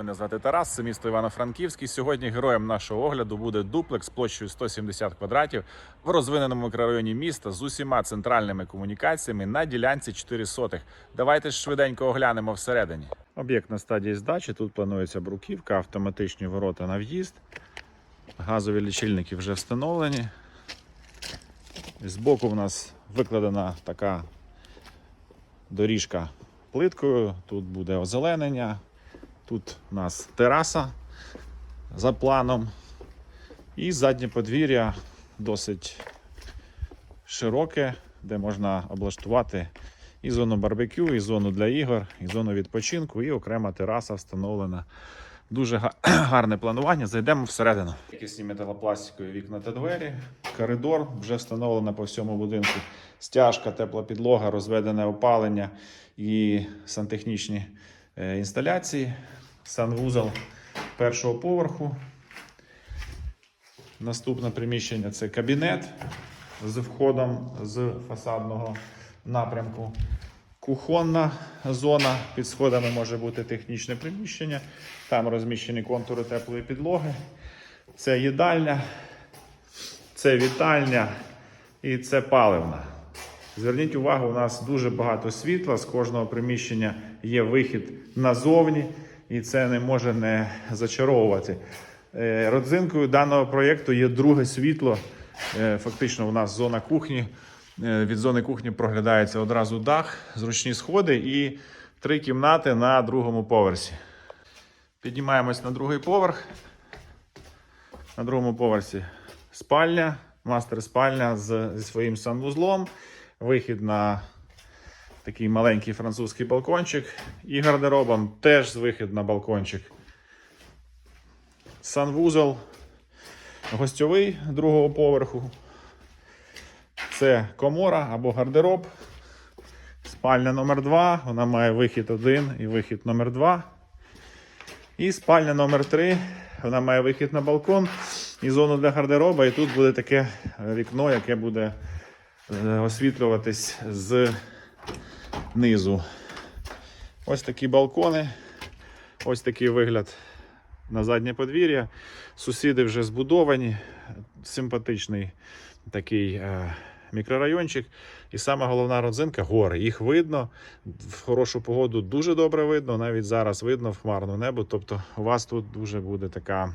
Мене звати Тарас, це місто Івано-Франківський. Сьогодні героєм нашого огляду буде дуплекс площею 170 квадратів в розвиненому мікрорайоні міста з усіма центральними комунікаціями на ділянці 4 сотих. Давайте швиденько оглянемо всередині. Об'єкт на стадії здачі. Тут планується бруківка, автоматичні ворота на в'їзд. Газові лічильники вже встановлені. Збоку в нас викладена така доріжка плиткою. Тут буде озеленення. Тут у нас тераса за планом. І заднє подвір'я досить широке, де можна облаштувати і зону барбекю, і зону для ігор, і зону відпочинку, і окрема тераса встановлена. Дуже гарне планування. Зайдемо всередину. Якісні металопластикові вікна та двері. Коридор вже встановлено по всьому будинку. Стяжка, тепла підлога, розведене опалення і сантехнічні інсталяції. Санвузол першого поверху. Наступне приміщення це кабінет з входом з фасадного напрямку. Кухонна зона під сходами може бути технічне приміщення. Там розміщені контури теплої підлоги. Це їдальня, це вітальня і це паливна. Зверніть увагу, у нас дуже багато світла. З кожного приміщення є вихід назовні, і це не може не зачаровувати. Е, Родзинкою даного проєкту є друге світло. Е, Фактично, у нас зона кухні. Е, Від зони кухні проглядається одразу дах, зручні сходи і три кімнати на другому поверсі. Піднімаємось на другий поверх. На другому поверсі спальня, мастер спальня з, зі своїм санвузлом, вихід на такий маленький французький балкончик і гардеробом теж вихід на балкончик. Санвузол гостьовий другого поверху. Це комора або гардероб. Спальня номер 2 Вона має вихід 1 і вихід номер 2 І спальня номер 3 Вона має вихід на балкон і зону для гардероба. І тут буде таке вікно, яке буде освітлюватись з низу. Ось такі балкони. Ось такий вигляд на заднє подвір'я. Сусіди вже збудовані. Симпатичний такий е, мікрорайончик. І сама головна родзинка гори. Їх видно в хорошу погоду дуже добре видно. Навіть зараз видно в хмарну небо. Тобто у вас тут дуже буде така